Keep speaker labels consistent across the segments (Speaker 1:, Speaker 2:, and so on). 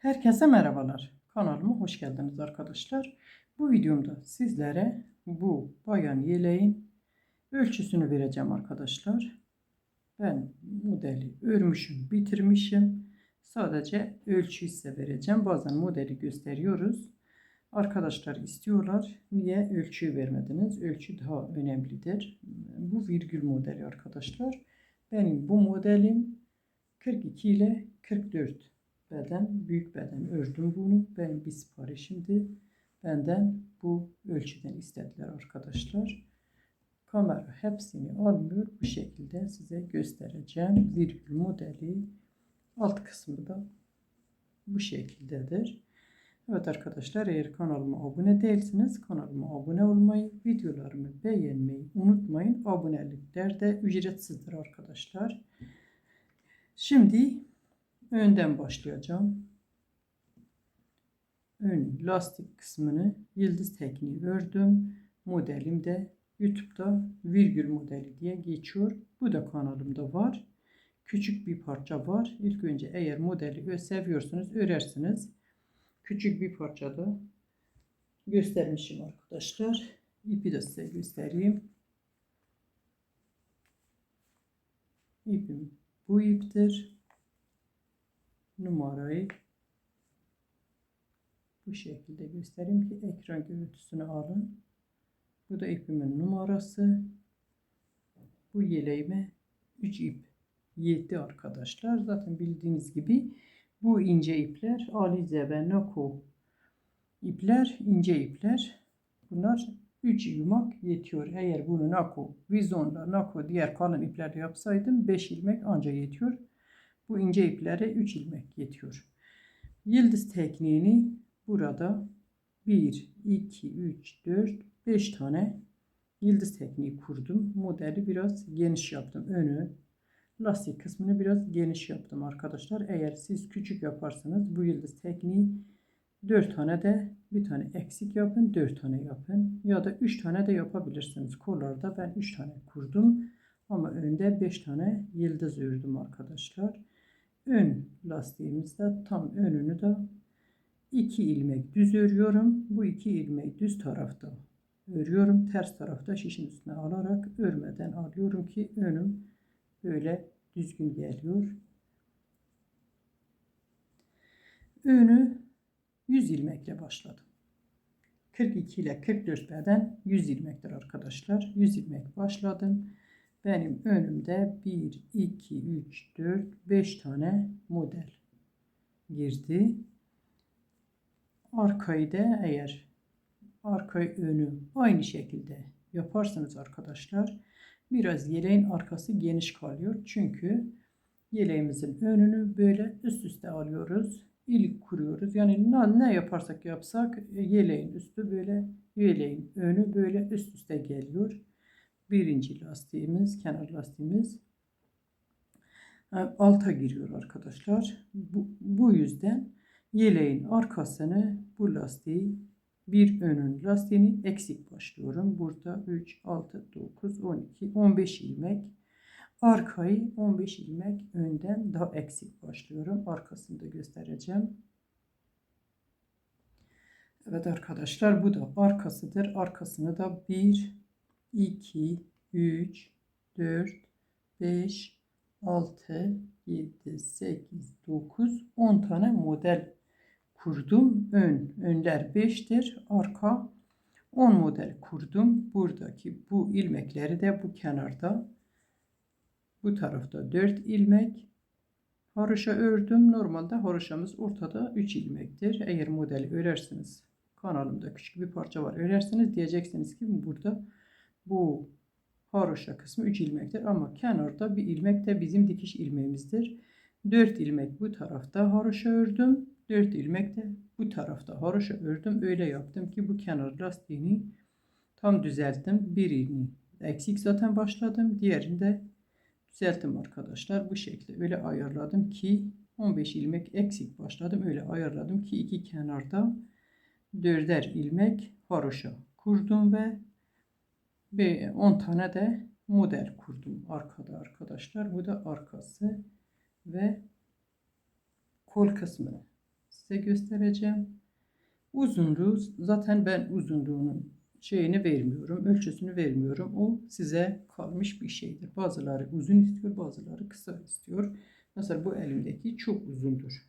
Speaker 1: Herkese merhabalar. Kanalıma hoş geldiniz arkadaşlar. Bu videomda sizlere bu bayan yeleğin ölçüsünü vereceğim arkadaşlar. Ben modeli örmüşüm, bitirmişim. Sadece ölçüyü size vereceğim. Bazen modeli gösteriyoruz. Arkadaşlar istiyorlar. Niye ölçüyü vermediniz? Ölçü daha önemlidir. Bu virgül modeli arkadaşlar. Benim bu modelim 42 ile 44 beden, büyük beden ördüm bunu. Benim bir siparişimdi. Benden bu ölçüden istediler arkadaşlar. Kamera hepsini almıyor. Bu şekilde size göstereceğim. Virgül modeli alt kısmı da bu şekildedir. Evet arkadaşlar eğer kanalıma abone değilseniz kanalıma abone olmayı, videolarımı beğenmeyi unutmayın. Abonelikler de ücretsizdir arkadaşlar. Şimdi önden başlayacağım. Ön lastik kısmını yıldız tekniği ördüm. Modelim de YouTube'da virgül modeli diye geçiyor. Bu da kanalımda var. Küçük bir parça var. İlk önce eğer modeli seviyorsanız örersiniz. Küçük bir parçada göstermişim arkadaşlar. İpi de size göstereyim. İpim bu iptir. Numarayı bu şekilde göstereyim ki ekran görüntüsünü alın. Bu da ipimin numarası. Bu yeleğime 3 ip yetti arkadaşlar. Zaten bildiğiniz gibi bu ince ipler alize ve nako ipler ince ipler. Bunlar 3 yumak yetiyor. Eğer bunu nako, vizonla, nako diğer kalın iplerle yapsaydım 5 ilmek anca yetiyor. Bu ince iplere 3 ilmek yetiyor. Yıldız tekniğini burada 1, 2, 3, 4, 5 tane yıldız tekniği kurdum. Modeli biraz geniş yaptım. Önü, lastik kısmını biraz geniş yaptım arkadaşlar. Eğer siz küçük yaparsanız bu yıldız tekniği 4 tane de bir tane eksik yapın. 4 tane yapın. Ya da 3 tane de yapabilirsiniz. Kollarda ben 3 tane kurdum. Ama önde 5 tane yıldız ördüm arkadaşlar. Ön lastiğimizde tam önünü de 2 ilmek düz örüyorum. Bu 2 ilmeği düz tarafta örüyorum. Ters tarafta şişin üstüne alarak örmeden alıyorum ki önüm böyle düzgün geliyor. Önü 100 ilmekle başladım. 42 ile 44 beden 100 ilmektir arkadaşlar. 100 ilmek başladım. Benim önümde 1, 2, 3, 4, 5 tane model girdi. Arkayı da eğer arkayı önü aynı şekilde yaparsanız arkadaşlar biraz yeleğin arkası geniş kalıyor. Çünkü yeleğimizin önünü böyle üst üste alıyoruz. İlik kuruyoruz. Yani ne, ne yaparsak yapsak yeleğin üstü böyle yeleğin önü böyle üst üste geliyor birinci lastiğimiz, kenar lastiğimiz e, alta giriyor arkadaşlar. Bu, bu yüzden yeleğin arkasını bu lastiği bir önün lastiğini eksik başlıyorum. Burada 3, 6, 9, 12, 15 ilmek. Arkayı 15 ilmek önden daha eksik başlıyorum. Arkasını da göstereceğim. Evet arkadaşlar bu da arkasıdır. Arkasını da 1, 2, 3, 4, 5, 6, 7, 8, 9, 10 tane model kurdum. Ön, önler 5'tir. Arka 10 model kurdum. Buradaki bu ilmekleri de bu kenarda bu tarafta 4 ilmek haroşa ördüm. Normalde haroşamız ortada 3 ilmektir. Eğer modeli örersiniz kanalımda küçük bir parça var örersiniz diyeceksiniz ki burada bu haroşa kısmı 3 ilmektir ama kenarda bir ilmek de bizim dikiş ilmeğimizdir. 4 ilmek bu tarafta haroşa ördüm. 4 ilmek de bu tarafta haroşa ördüm. Öyle yaptım ki bu kenar lastiğini tam düzelttim. Birini eksik zaten başladım. Diğerini de düzelttim arkadaşlar. Bu şekilde öyle ayarladım ki 15 ilmek eksik başladım. Öyle ayarladım ki iki kenarda dörder ilmek haroşa kurdum ve bir 10 tane de model kurdum arkada arkadaşlar. Bu da arkası ve kol kısmını size göstereceğim. Uzunluğu zaten ben uzunluğunun şeyini vermiyorum, ölçüsünü vermiyorum. O size kalmış bir şeydir. Bazıları uzun istiyor, bazıları kısa istiyor. Mesela bu elimdeki çok uzundur.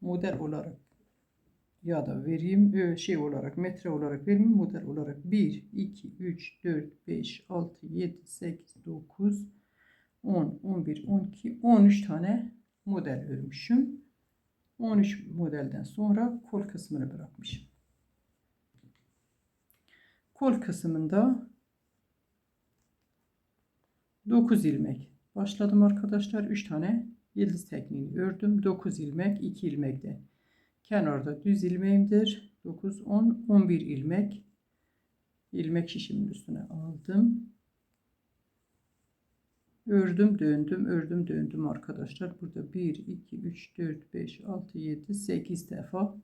Speaker 1: Model olarak ya da vereyim ö, şey olarak metre olarak vereyim model olarak 1 2 3 4 5 6 7 8 9 10 11 12 13 tane model örmüşüm. 13 modelden sonra kol kısmını bırakmışım. Kol kısmında 9 ilmek başladım arkadaşlar. 3 tane yıldız tekniğini ördüm. 9 ilmek, 2 ilmek de kenarda düz ilmeğimdir. 9, 10, 11 ilmek ilmek şişimin üstüne aldım. Ördüm, döndüm, ördüm, döndüm arkadaşlar. Burada 1, 2, 3, 4, 5, 6, 7, 8 defa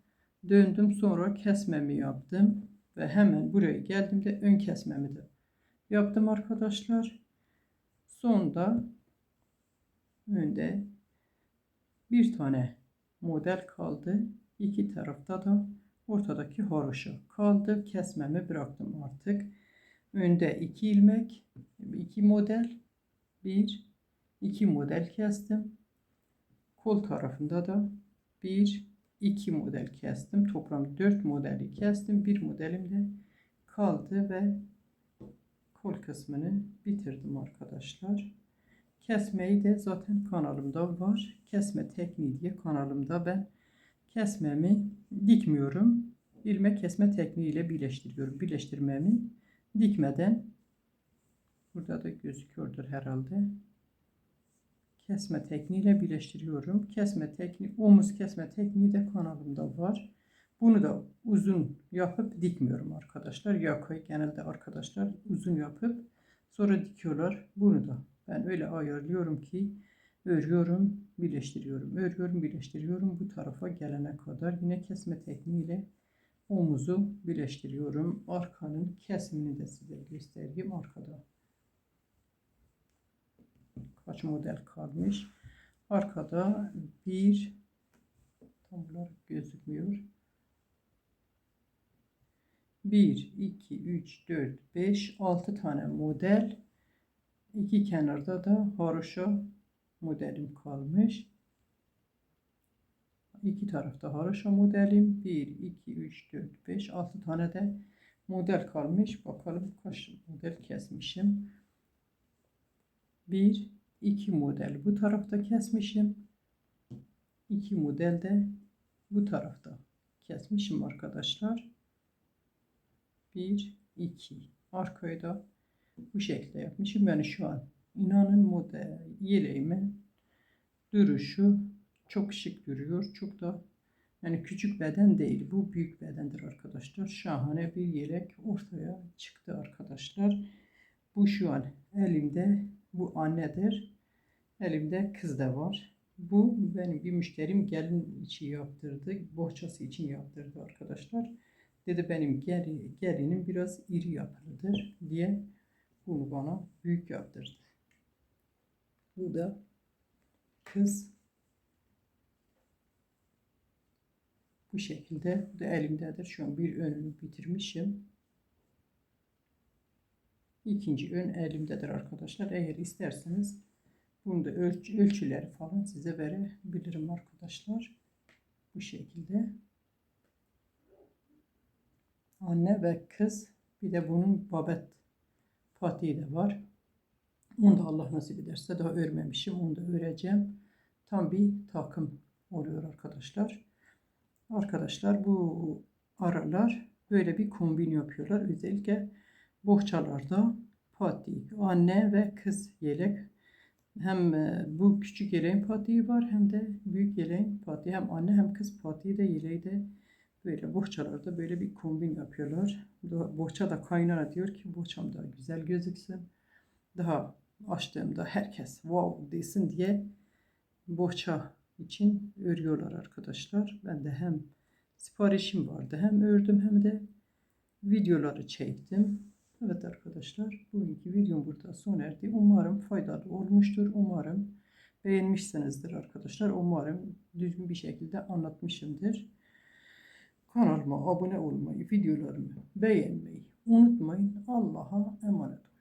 Speaker 1: döndüm. Sonra kesmemi yaptım. Ve hemen buraya geldiğimde ön kesmemi de yaptım arkadaşlar. Sonda önde bir tane model kaldı. İki tarafta da ortadaki haroşa kaldı. Kesmemi bıraktım artık. Önde iki ilmek, iki model, bir, iki model kestim. Kol tarafında da bir, iki model kestim. Toplam dört modeli kestim. Bir modelim de kaldı ve kol kısmını bitirdim arkadaşlar. Kesmeyi de zaten kanalımda var. Kesme tekniği diye kanalımda ben kesmemi dikmiyorum. İlmek kesme tekniğiyle birleştiriyorum. Birleştirmemi dikmeden burada da gözüküyordur herhalde. Kesme tekniğiyle birleştiriyorum. Kesme tekniği, omuz kesme tekniği de kanalımda var. Bunu da uzun yapıp dikmiyorum arkadaşlar. Yakayı genelde arkadaşlar uzun yapıp sonra dikiyorlar. Bunu da ben öyle ayarlıyorum ki örüyorum, birleştiriyorum, örüyorum, birleştiriyorum. Bu tarafa gelene kadar yine kesme tekniğiyle omuzu birleştiriyorum. Arkanın kesimini de size göstereyim arkada. Kaç model kalmış? Arkada bir tam olarak gözükmüyor. 1, 2, 3, 4, 5, 6 tane model. İki kenarda da haroşa modelim kalmış. İki tarafta haroşa modelim. 1, 2, 3, 4, 5, 6 tane de model kalmış. Bakalım kaç model kesmişim. 1, 2 model bu tarafta kesmişim. 2 model de bu tarafta kesmişim arkadaşlar. 1, 2. Arkayı da bu şekilde yapmışım. Yani şu an inanın model yeleğimin duruşu çok şık duruyor. Çok da yani küçük beden değil. Bu büyük bedendir arkadaşlar. Şahane bir yelek ortaya çıktı arkadaşlar. Bu şu an elimde. Bu annedir. Elimde kız da var. Bu benim bir müşterim gelin için yaptırdı. Bohçası için yaptırdı arkadaşlar. Dedi benim gelinim biraz iri yapılıdır diye bunu bana büyük yaptırdı. Bu da kız bu şekilde bu da elimdedir. Şu an bir önünü bitirmişim. İkinci ön elimdedir arkadaşlar. Eğer isterseniz bunu da ölç ölçüleri falan size verebilirim arkadaşlar. Bu şekilde. Anne ve kız bir de bunun babet patiği de var. Onu da Allah nasip ederse daha örmemişim. Onu da öreceğim. Tam bir takım oluyor arkadaşlar. Arkadaşlar bu aralar böyle bir kombin yapıyorlar. Özellikle bohçalarda patik, anne ve kız yelek. Hem e, bu küçük yeleğin patiği var hem de büyük yeleğin patiği. Hem anne hem kız patiği de yeleği de böyle bohçalarda böyle bir kombin yapıyorlar. Bohça da kaynana diyor ki bohçam da güzel gözüksün. Daha açtığımda herkes wow desin diye bohça için örüyorlar arkadaşlar. Ben de hem siparişim vardı hem ördüm hem de videoları çektim. Evet arkadaşlar bugünkü videom burada sona erdi. Umarım faydalı olmuştur. Umarım beğenmişsinizdir arkadaşlar. Umarım düzgün bir şekilde anlatmışımdır. Kanalıma abone olmayı, videolarımı beğenmeyi unutmayın. Allah'a emanet olun.